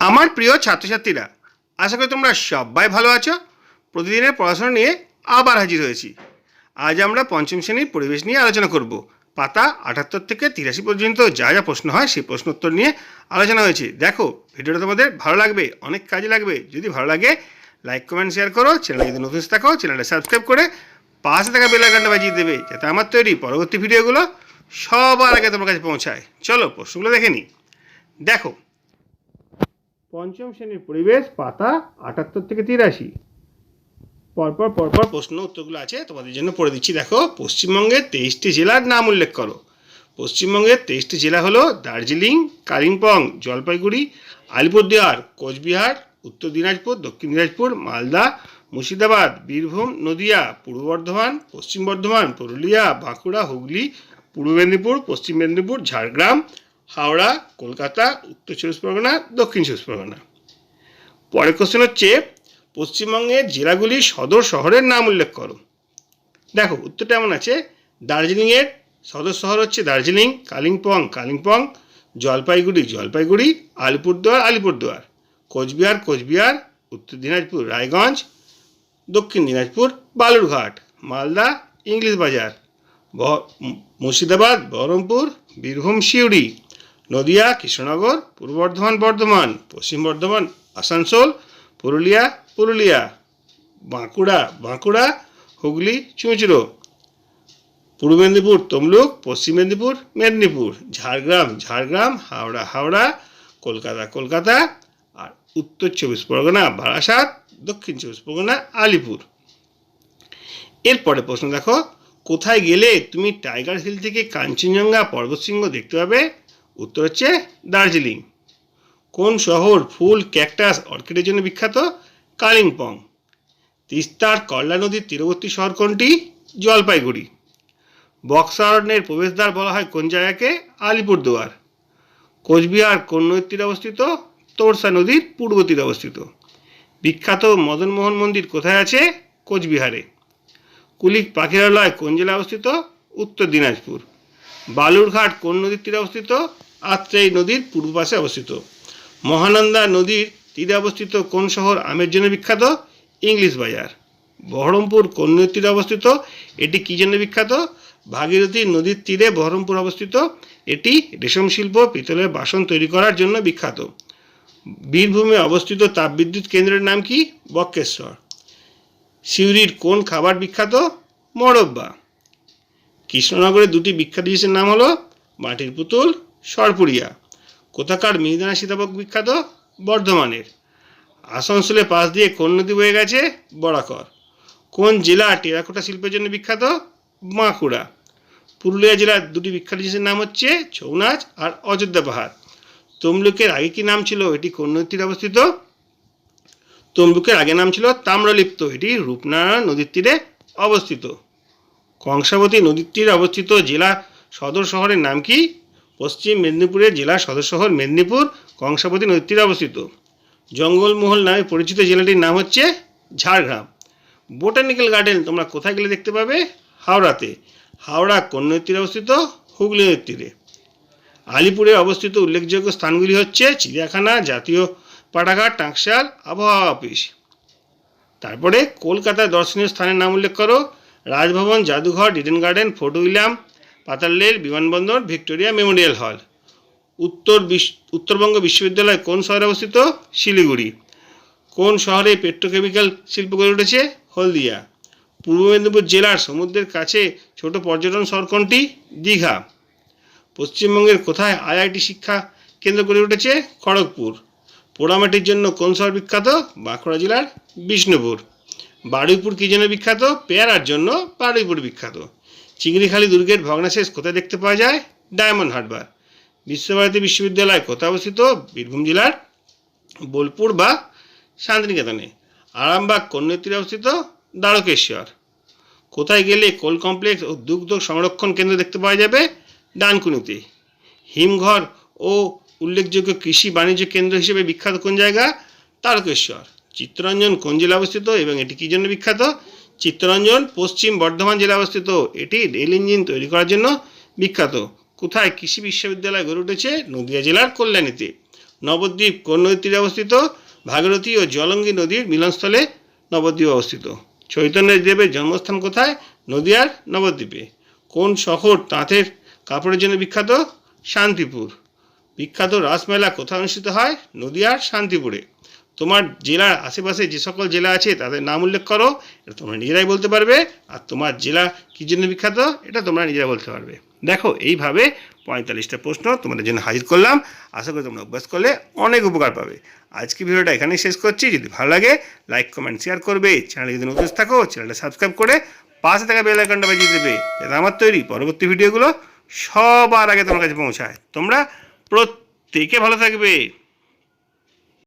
আমার প্রিয় ছাত্রছাত্রীরা, আশা করি তোমরা সবাই ভালো আছো। প্রতিদিনের পড়াশোনা নিয়ে আবার হাজির হয়েছি। আজ আমরা পঞ্চম শ্রেণির পরিবেশ নিয়ে আলোচনা করব। পাতা আটাত্তর থেকে তিরাশি পর্যন্ত যা যা প্রশ্ন হয় সেই প্রশ্ন উত্তর নিয়ে আলোচনা হয়েছে। দেখো, ভিডিওটা তোমাদের ভালো লাগবে, অনেক কাজে লাগবে। যদি ভালো লাগে, লাইক, কমেন্ট, শেয়ার করো। চ্যানেলে যদি নতুন থাকো, চ্যানেলটা সাবস্ক্রাইব করে পাশে থাকা বেল বাজিয়ে দেবে, যাতে আমার তৈরি পরবর্তী ভিডিওগুলো সবার আগে তোমার কাছে পৌঁছায়। চলো, প্রশ্নগুলো দেখে নিই। দেখো পঞ্চম শ্রেণির পরিবেশ, পাতা আটাত্তর থেকে তিরাশি। পরপর পরপর প্রশ্ন উত্তরগুলো আছে, তোমাদের জন্য পড়ে দিচ্ছি। দেখো, পশ্চিমবঙ্গের তেইশটি জেলার নাম উল্লেখ করো। পশ্চিমবঙ্গের তেইশটি জেলা হলো দার্জিলিং, কালিম্পং, জলপাইগুড়ি, আলিপুরদুয়ার, কোচবিহার, উত্তর দিনাজপুর, দক্ষিণ দিনাজপুর, মালদা, মুর্শিদাবাদ, বীরভূম, নদিয়া, পূর্ব বর্ধমান, পশ্চিম বর্ধমান, পুরুলিয়া, বাঁকুড়া, হুগলি, পূর্ব মেদিনীপুর, পশ্চিম মেদিনীপুর, ঝাড়গ্রাম হাওড়া, কলকাতা, উত্তর চব্বিশ পরগনা, দক্ষিণ চব্বিশ পরগনা। পরের কোশ্চেন হচ্ছে পশ্চিমবঙ্গের জেলাগুলির সদর শহরের নাম উল্লেখ করো। দেখো, উত্তরটা এমন আছে, দার্জিলিংয়ের সদর শহর হচ্ছে দার্জিলিং, কালিম্পং কালিম্পং, জলপাইগুড়ি জলপাইগুড়ি, আলিপুরদুয়ার আলিপুরদুয়ার। কোচবিহার কোচবিহার, উত্তর দিনাজপুর, রায়গঞ্জ, দক্ষিণ দিনাজপুর, বালুরঘাট, মালদা, ইংলিশ বাজার মুর্শিদাবাদ, বহরমপুর, বীরভূম, সিউড়ি। নদিয়া, কৃষ্ণনগর, পূর্ব বর্ধমান বর্ধমান, পশ্চিম বর্ধমান, আসানসোল, পুরুলিয়া পুরুলিয়া, বাঁকুড়া বাঁকুড়া, হুগলি, চুঁচুড়ো। পূর্ব মেদিনীপুর, তমলুক, পশ্চিম মেদিনীপুর মেদিনীপুর, ঝাড়গ্রাম ঝাড়গ্রাম, হাওড়া হাওড়া, কলকাতা কলকাতা, আর উত্তর চব্বিশ পরগনা, বারাসাত, দক্ষিণ চব্বিশ পরগনা, আলিপুর। এরপরে প্রশ্ন দেখো, কোথায় গেলে তুমি টাইগার হিল থেকে কাঞ্চনজঙ্ঘা, পর্বতশৃঙ্গ দেখতে পাবে? উত্তর হচ্ছে দার্জিলিং। কোন শহর ফুল, ক্যাকটাস অর্কিডের জন্য বিখ্যাত? কালিম্পং। তিস্তার কল্লা নদীর তীরবর্তী শহর কোনটি? জলপাইগুড়ি। বক্সারণ্যের প্রবেশদ্বার বলা হয় কোন জায়গাকে? আলিপুরদুয়ার। কোচবিহার কোন নদীর তীরে অবস্থিত? তোরসা নদীর পূর্ব তীরে অবস্থিত। বিখ্যাত মদনমোহন মন্দির কোথায় আছে? কোচবিহারে। কুলিক পাখিরালয় কোন জেলায় অবস্থিত? উত্তর দিনাজপুর। বালুরঘাট কোন নদীর তীরে অবস্থিত? আত্রেই নদীর পূর্ব পাশে অবস্থিত। মহানন্দা নদীর তীরে অবস্থিত কোন শহর আমের জন্য বিখ্যাত? ইংলিশ বাজার। বহরমপুর কোন নদীর তীরে অবস্থিত? এটি কী জন্য বিখ্যাত? ভাগীরথী নদীর তীরে বহরমপুর অবস্থিত। এটি রেশম শিল্প, পিতলের বাসন তৈরি করার জন্য বিখ্যাত। বীরভূমে অবস্থিত তাপবিদ্যুৎ কেন্দ্রের নাম কি? বক্রেশ্বর সিউড়ির কোন খাবার বিখ্যাত? মরব্বা। কৃষ্ণনগরের দুটি বিখ্যাত জিনিসের নাম হলো মাটির পুতুল সরপুরিয়া। কোথাকার মিহিদানা সীতাভোগ বিখ্যাত? বর্ধমানের। আসানসোলের পাশ দিয়ে কোন নদী বয়ে গেছে? বরাকর। কোন জেলা টেরাকোটা শিল্পের জন্য বিখ্যাত? বাঁকুড়া। পুরুলিয়া জেলার দুটি বিখ্যাত জিনিসের নাম হচ্ছে ছৌ নাচ আর অযোধ্যা পাহাড়। তমলুকের আগে কি নাম ছিল? এটি কোন নদীর অবস্থিত? তমলুকের আগে নাম ছিল তাম্রলিপ্ত। এটি রূপনারায়ণ নদীর তীরে অবস্থিত। কংসাবতী নদীর তীরে অবস্থিত জেলা সদর শহরের নাম কি? পশ্চিম মেদিনীপুরের জেলা সদর শহর মেদিনীপুর কংসাবতী নদীর অবস্থিত। জঙ্গলমহল নামে পরিচিত জেলাটির নাম হচ্ছে ঝাড়গ্রাম। বোটানিক্যাল গার্ডেন তোমরা কোথায় গেলে দেখতে পাবে? হাওড়াতে। হাওড়া কোন নদীর তীরে অবস্থিত? হুগলি নদীর তীরে আলিপুরে অবস্থিত উল্লেখযোগ্য স্থানগুলি হচ্ছে চিড়িয়াখানা, জাতীয় পাঠাগার, টাকশাল, আবহাওয়া অফিস। তারপরে কলকাতার দর্শনীয় স্থানের নাম উল্লেখ করো। রাজভবন, জাদুঘর ডিডেন গার্ডেন, ফোর্ট উইলিয়াম পাতাল রেল বিমানবন্দর, ভিক্টোরিয়া মেমোরিয়াল হল। উত্তর উত্তরবঙ্গ বিশ্ববিদ্যালয় কোন শহরে অবস্থিত? শিলিগুড়ি। কোন শহরে পেট্রোকেমিক্যাল শিল্প গড়ে উঠেছে? হলদিয়া। পূর্ব মেদিনীপুর জেলার সমুদ্রের কাছে ছোট পর্যটন শহর কোনটি? দীঘা। পশ্চিমবঙ্গের কোথায় আইআইটি শিক্ষা কেন্দ্র গড়ে উঠেছে? খড়গপুর। পোড়ামাটির জন্য কোন শহর বিখ্যাত? বাঁকুড়া জেলার বিষ্ণুপুর। বারুইপুর কী জন্য বিখ্যাত? পেয়ারার জন্য বারুইপুর বিখ্যাত। চিংড়িখালি দুর্গের ভগ্নাশেষ কোথায় দেখতে পাওয়া যায়? ডায়মন্ড হারবার। বিশ্বভারতী বিশ্ববিদ্যালয় কোথায় অবস্থিত? বীরভূম জেলার বোলপুর বা শান্তিনিকেতনে। আরামবাগ কন্যাতীরে অবস্থিত? দ্বারকেশ্বর। কোথায় গেলে কোল কমপ্লেক্স ও দুগ্ধ সংরক্ষণ কেন্দ্র দেখতে পাওয়া যাবে? ডানকুনিতে। হিমঘর ও উল্লেখযোগ্য কৃষি বাণিজ্য কেন্দ্র হিসেবে বিখ্যাত কোন জায়গা? তারকেশ্বর চিত্তরঞ্জন কোন জেলা অবস্থিত এবং এটি কী জন্য বিখ্যাত? চিত্তরঞ্জন পশ্চিম বর্ধমান জেলা অবস্থিত। এটি রেল ইঞ্জিন তৈরি করার জন্য বিখ্যাত। কোথায় কৃষি বিশ্ববিদ্যালয় গড়ে উঠেছে? নদিয়া জেলার কল্যাণীতে। নবদ্বীপ কোন নদীর তীরে অবস্থিত? ভাগীরথী ও জলঙ্গি নদীর মিলনস্থলে নবদ্বীপ অবস্থিত। চৈতন্য দেবের জন্মস্থান কোথায়? নদিয়ার নবদ্বীপে। কোন শহর তাঁতের কাপড়ের জন্য বিখ্যাত? শান্তিপুর। বিখ্যাত রাসমেলা কোথায় অনুষ্ঠিত হয়? নদিয়ার শান্তিপুরে। তোমার জেলার আশেপাশে যে সকল জেলা আছে, তাদের নাম উল্লেখ করো, এটা তোমরা নিজেরাই বলতে পারবে। আর তোমার জেলা কী জন্য বিখ্যাত, এটা তোমরা নিজেরা বলতে পারবে। দেখো, এইভাবে পঁয়তাল্লিশটা প্রশ্ন তোমাদের জন্য হাজির করলাম। আশা করি তোমরা অভ্যাস করলে অনেক উপকার পাবে। আজকে ভিডিওটা এখানেই শেষ করছি। যদি ভালো লাগে লাইক কমেন্ট শেয়ার করবে। চ্যানেলে যদি নতুন থাকো চ্যানেলটা সাবস্ক্রাইব করে পাশে থাকা বেল আইকনটা বাজিয়ে দেবে, যাতে আমার তৈরি পরবর্তী ভিডিওগুলো সবার আগে তোমার কাছে পৌঁছায়। তোমরা প্রত্যেকে ভালো থাকবে।